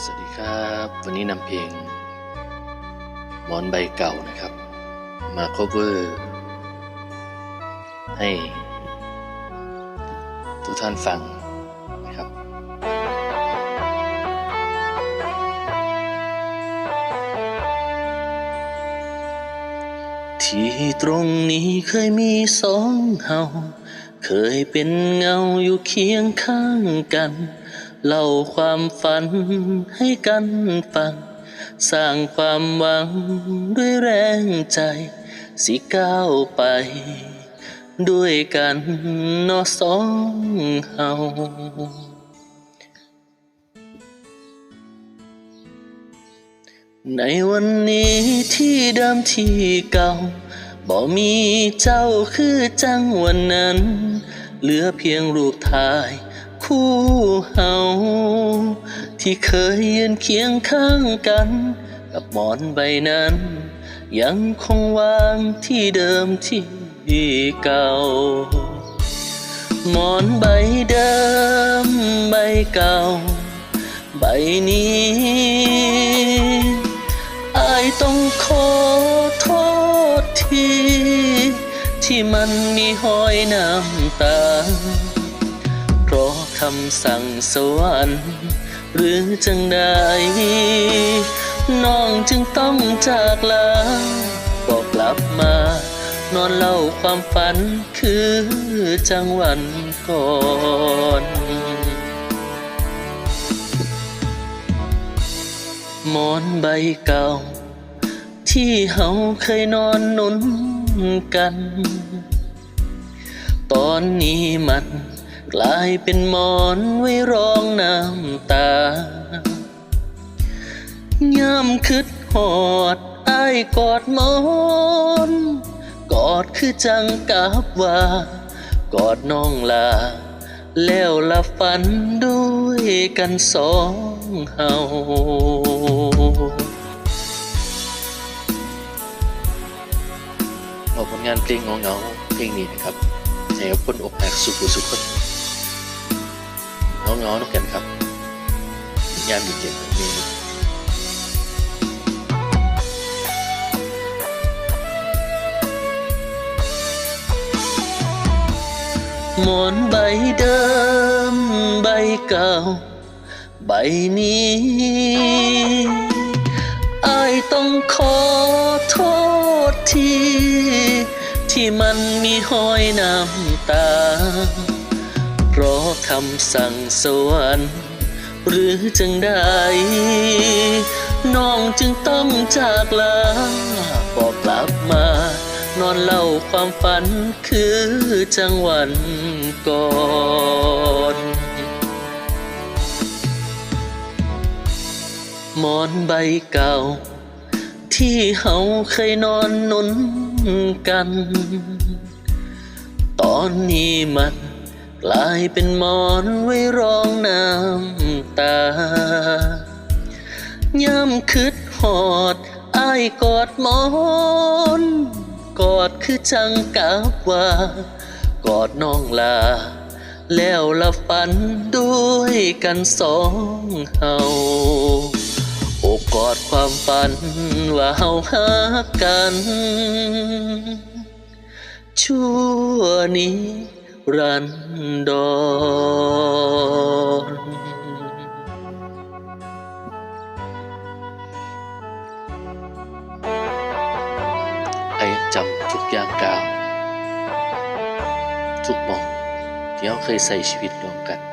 สวัสดีครับ วันนี้นำเพลงหมอนใบเก่านะครับ มา cover ให้ ทุกท่านฟังนะครับที่ตรงนี้เคยมีสองเฮา เคยเป็นเงาอยู่เคียงข้างกัน เล่าความฝันให้กันฟัง สร้างความหวังด้วยแรงใจ สิก้าวไป ด้วยกันนอสองเฮาในวันนี้ที่เดิมที่เก่าบ่มีเจ้าคือจังวันนั้น เหลือเพียงรูปถ่าย คู่เฮาที่เคยยืนเคียงข้างกัน กับหมอนใบนั้น ยังคงวางที่เดิมที่เก่า หมอนใบเดิมใบเก่า ใบนี้อายต้องขอโทษที ที่มันมีหอยน้ำตา คำสั่งสวรรค์หรือจังใดน้องจึงต้องจากลาบอกกลับมานอนเล่าความฝันคือจังหวันก่อนหมอนใบเก่า ที่เฮาเคยนอนนุนกัน ตอนนี้มัน กลายเป็นหมอนไว้รองน้ำตาย่ำคืดหอดไอายกอดหมอนกอดคือจังกับว่ากอดน้องลา แล้วละฝันด้วยกันสองเฮาเอาผลงานเพลงเงาๆเพลงนี้นะครับให้กับคนอกหักสุขุสุขคน เงาๆนักกันครับ ยามเย็นๆแบบนี้หมอนใบเดิมใบเก่า ใบนี้อายต้องขอโทษที ที่มันมีห้อยน้ำตา คำสั่งสวรรค์หรือจังใดน้องจึงต้องจากลาบอกกลับมา นอนเล่าความฝันคือจังหวันก่อนหมอนใบเก่า ที่เฮาเคยนอนนุนกัน ตอนนี้มัน กลายเป็นหมอนไว้รองน้ำตา ย่ำคืดหอดอายกอดหมอน กอดคือจังกับว่า กอดน้องลา แล้วละฝันด้วยกันสองเฮาโอบกอดความฝันว่าเฮาหักกัน ชั่วนี้ รันดอนไอ้จำทุกอย่างกล่าว ทุกมองที่เขาเคยใส่ชีวิตร่วมกัน